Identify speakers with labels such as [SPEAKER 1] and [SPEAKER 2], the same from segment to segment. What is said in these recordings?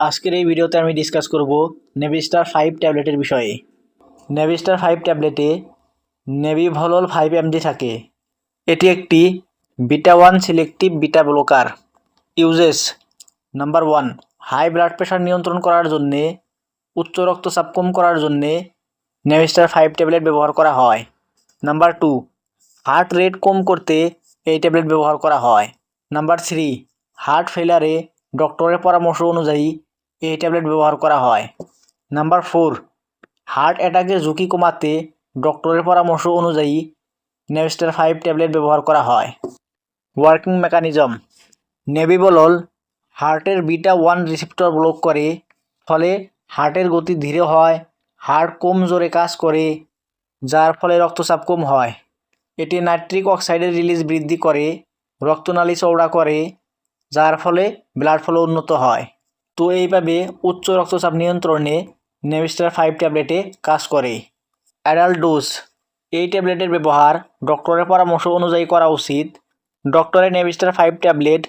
[SPEAKER 1] আজকের এই ভিডিওতে আমি ডিসকাস করব নেভিস্টার ফাইভ ট্যাবলেটের বিষয়ে। নেভিস্টার ফাইভ ট্যাবলেটে নেভিভলল ফাইভ এমজি থাকে। এটি একটি beta one selective beta blocker uses number one high blood pressure নিয়ন্ত্রণ করার জন্যে, উচ্চ রক্তচাপ কম করার জন্যে নেভিস্টার ফাইভ ট্যাবলেট ব্যবহার করা হয়। নাম্বার টু হার্ট রেট কম করতে এই ট্যাবলেট ব্যবহার করা হয়। নাম্বার থ্রি হার্ট ফেলারে ডক্টরের পরামর্শ অনুযায়ী এই ট্যাবলেট ব্যবহার করা হয়। নাম্বার ফোর, হার্ট অ্যাটাকের ঝুঁকি কমাতে ডক্টরের পরামর্শ অনুযায়ী নেভস্টার ফাইভ ট্যাবলেট ব্যবহার করা হয়। ওয়ার্কিং মেকানিজম নেভিবলল হার্টের বিটা ওয়ান রিসিপ্টর ব্লক করে, ফলে হার্টের গতি ধীরে হয় হার্ট কম জোরে কাজ করে, যার ফলে রক্তচাপ কম হয়। এটি নাইট্রিক অক্সাইডের রিলিজ বৃদ্ধি করে, রক্তনালী চওড়া করে, যার ফলে ব্লাড ফ্লো উন্নত হয়। তো এইভাবে উচ্চ রক্তচাপ নিয়ন্ত্রণে নেভিস্টার ফাইভ ট্যাবলেটে কাজ করে। অ্যাডাল্ট ডোজ এই ট্যাবলেটের ব্যবহার ডক্টরের পরামর্শ অনুযায়ী করা উচিত। ডক্টরের নেভিস্টার ফাইভ ট্যাবলেট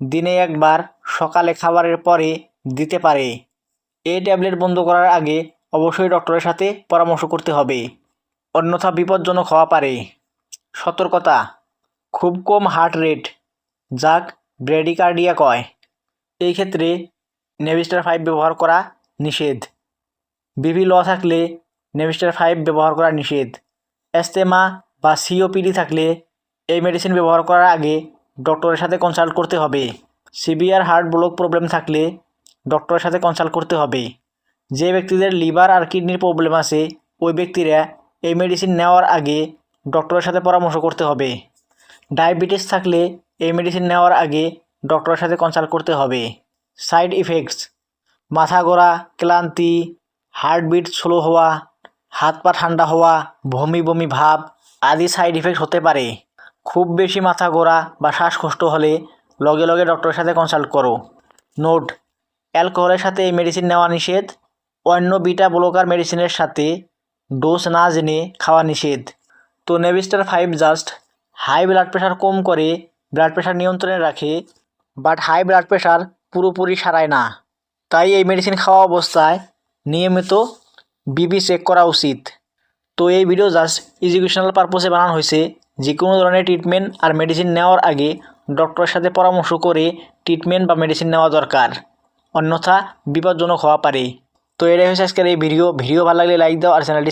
[SPEAKER 1] দিনে একবার, সকালে খাবারের পরে দিতে পারে। এই ট্যাবলেট বন্ধ করার আগে অবশ্যই ডক্টরের সাথে পরামর্শ করতে হবে। অন্যথা বিপজ্জনক হওয়া পারে। সতর্কতা, খুব কম হার্ট রেট যাক ব্রেডিকার্ডিয়া কয়। এই ক্ষেত্রে নেভিস্টার ফাইভ ব্যবহার করা নিষেধ। বিপি ল থাকলে নেভিস্টার ফাইভ ব্যবহার করা নিষেধ। অ্যাস্তেমা বা সিওপিডি থাকলে এই মেডিসিন ব্যবহার করার আগে ডক্টরের সাথে কনসাল্ট করতে হবে। সিভিয়ার হার্ট ব্লক প্রবলেম থাকলে ডক্টরের সাথে কনসাল্ট করতে হবে। যে ব্যক্তিদের লিভার আর কিডনির প্রবলেম আছে, ওই ব্যক্তিরা এই মেডিসিন নেওয়ার আগে ডক্টরের সাথে পরামর্শ করতে হবে। ডায়াবেটিস থাকলে এই মেডিসিন নেওয়ার আগে ডক্টরের সাথে কনসাল্ট করতে হবে। Side effects. মাথা ঘোরা ক্লান্তি, হার্টবিট স্লো হওয়া, হাত পা ঠান্ডা হওয়া, বমি বমি ভাব আদি সাইড ইফেক্ট হতে পারে। খুব বেশি মাথা ঘোরা বা শ্বাসকষ্ট হলে লগে লগে ডক্টরের সাথে কনসাল্ট করো। নোট, অ্যালকোহলের সাথে এই মেডিসিন নেওয়া নিষেধ। অন্য বিটা ব্লকার মেডিসিনের সাথে ডোজ না জেনে খাওয়া নিষেধ। তো Nebistar five just high blood pressure কম করে, ব্লাড প্রেশার নিয়ন্ত্রণে রাখে বাট হাই ব্লাড প্রেশার পুরোপুরি সারায় না। তাই এই মেডিসিন খাওয়া অবস্থায় নিয়মিত বিপি চেক করা উচিত। তো এই ভিডিও জাস্ট এডুকেশনাল পারপোসে বানানো হয়েছে। যে কোনো ধরনের ট্রিটমেন্ট আর মেডিসিন নেওয়ার আগে ডক্টরের সাথে পরামর্শ করে ট্রিটমেন্ট বা মেডিসিন নেওয়া দরকার। অন্যথা বিপজ্জনক হওয়া পারে। তো এটাই হচ্ছে আজকের এই ভিডিও ভিডিও ভালো লাগলে লাইক দাও আর চ্যানেলটি